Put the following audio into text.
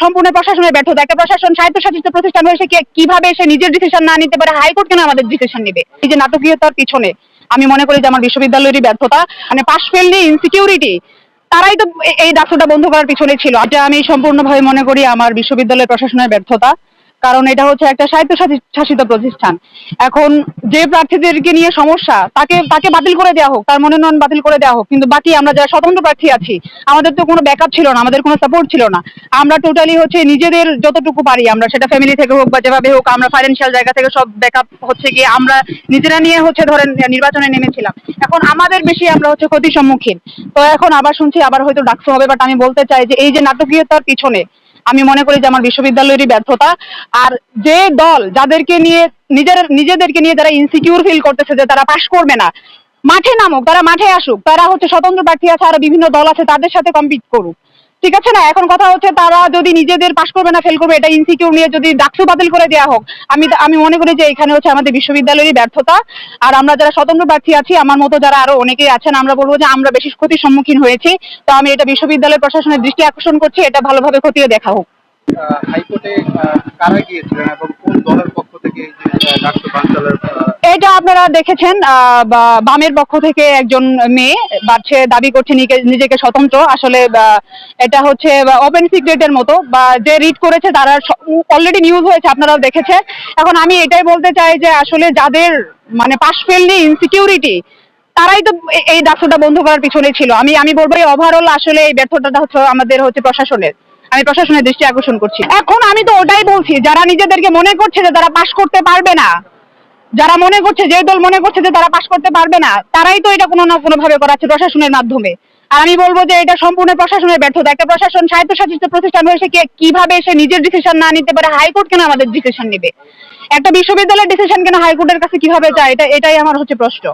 সম্পূর্ণ প্রশাসনের ব্যর্থতা, একটা প্রশাসন স্বায়ত্তশাসিত প্রতিষ্ঠান হয়ে সে কীভাবে সে নিজের ডিসিশন না নিতে পারে, হাইকোর্ট কেন আমাদের ডিসিশন নেবে? এই যে নাটকীয়তার পিছনে আমি মনে করি যে আমার বিশ্ববিদ্যালয়েরই ব্যর্থতা মানে পাশ ফেললে ইনসিকিউরিটি তারাই তো এই ডাক্তারটা বন্ধ করার পিছনে ছিল। এটা আমি সম্পূর্ণভাবে মনে করি আমার বিশ্ববিদ্যালয় প্রশাসনের ব্যর্থতা। কারণ এটা হচ্ছে একটা স্বায়ত্তশাসিত শাসিত প্রতিষ্ঠান। এখন যে প্রার্থীদেরকে নিয়ে সমস্যা, তাকে তাকে বাতিল করে দেওয়া হোক, তার মনোনয়ন বাতিল করে দেওয়া হোক, কিন্তু বাকি আমরা যারা স্বতন্ত্র প্রার্থী আছি, আমাদের তো কোনো ব্যাকআপ ছিল না, আমাদের কোনো সাপোর্ট ছিল না। আমরা টোটালি হচ্ছে নিজেদের যতটুকু পারি, আমরা সেটা ফ্যামিলি থেকে হোক বা যেভাবে হোক, আমরা ফাইন্যান্সিয়াল জায়গা থেকে সব ব্যাকআপ হচ্ছে গিয়ে আমরা নিজেরা নিয়ে হচ্ছে ধরেন নির্বাচনে নেমেছিলাম। এখন আমাদের বেশি আমরা হচ্ছে ক্ষতির সম্মুখীন। তো এখন আবার শুনছি, আবার হয়তো ডাকসু হবে বাট আমি বলতে চাই যে এই যে নাটকীয়তার পিছনে আমি মনে করি যে আমার বিশ্ববিদ্যালয়েরই ব্যর্থতা। আর যে দল যাদেরকে নিয়ে নিজের, নিজেদেরকে নিয়ে যারা ইনসিকিউর ফিল করতেছে যে তারা পাশ করবে না, মাঠে নামুক, তারা মাঠে আসুক, তারা হচ্ছে স্বতন্ত্র প্রার্থী আছে, আর বিভিন্ন দল আছে, তাদের সাথে কম্পিট করুক। ঠিক আছে না? এখন কথা হচ্ছে তারা যদি নিজেদের পাশ করবে না ফেল করবে, এটা ইনসিকিউর নিয়ে যদি ডাকসু বাতিল করে দেওয়া হোক, আমি আমি মনে করি যে এখানে হচ্ছে আমাদের বিশ্ববিদ্যালয়েরই ব্যর্থতা। আর আমরা যারা স্বতন্ত্র প্রার্থী আছি, আমার মতো যারা আরও অনেকেই আছেন, আমরা বলব যে আমরা বেশি ক্ষতির সম্মুখীন হয়েছি। তো আমি এটা বিশ্ববিদ্যালয় প্রশাসনের দৃষ্টি আকর্ষণ করছি, এটা ভালোভাবে খতিয়ে দেখা হোক। হাইকোর্টে কারা গিয়েছিলেন এবং কোন দলের পক্ষ থেকে বাঞ্চালের আপনারা দেখেছেন বামের পক্ষ থেকে একজন মেয়ে বাচ্চে দাবি করছে নিজেকে স্বতন্ত্র। আসলে এটা হচ্ছে ওপেন সিক্রেটের মতো, বা যে রিড করেছে তারা অলরেডি নিউজ হয়েছে, আপনারাও দেখেছে এখন আমি এটাই বলতে চাই যে, আসলে যাদের মানে পাশ ফেল নিয়ে ইনসিকিউরিটি তারাই তো এই ডাক্তারটা বন্ধ করার পিছনে ছিল। আমি আমি বলব, এই ওভারঅল আসলে এই ব্যর্থতাটা হচ্ছে আমাদের হচ্ছে প্রশাসনের। আমি প্রশাসনের দৃষ্টি আকর্ষণ করছি। এখন আমি তো ওটাই বলছি, যারা নিজেদেরকে মনে করছে যে তারা পাশ করতে পারবে না যারা মনে করছে, যে দল মনে করছে যে তারা পাশ করতে পারবে না, তারাই তো এটা কোনো না কোনো ভাবে করাচ্ছে প্রশাসনের মাধ্যমে। আর আমি বলব যে এটা সম্পূর্ণ প্রশাসনের ব্যর্থতা। একটা প্রশাসন স্বায়ত্তশাসিত প্রতিষ্ঠান হয়ে সে কীভাবে সে নিজের ডিসিশন না নিতে পারে? হাইকোর্ট কেন আমাদের ডিসিশন নেবে? একটা বিশ্ববিদ্যালয়ের ডিসিশন কেন হাইকোর্টের কাছে কীভাবে যায়? এটা, এটাই আমার হচ্ছে প্রশ্ন।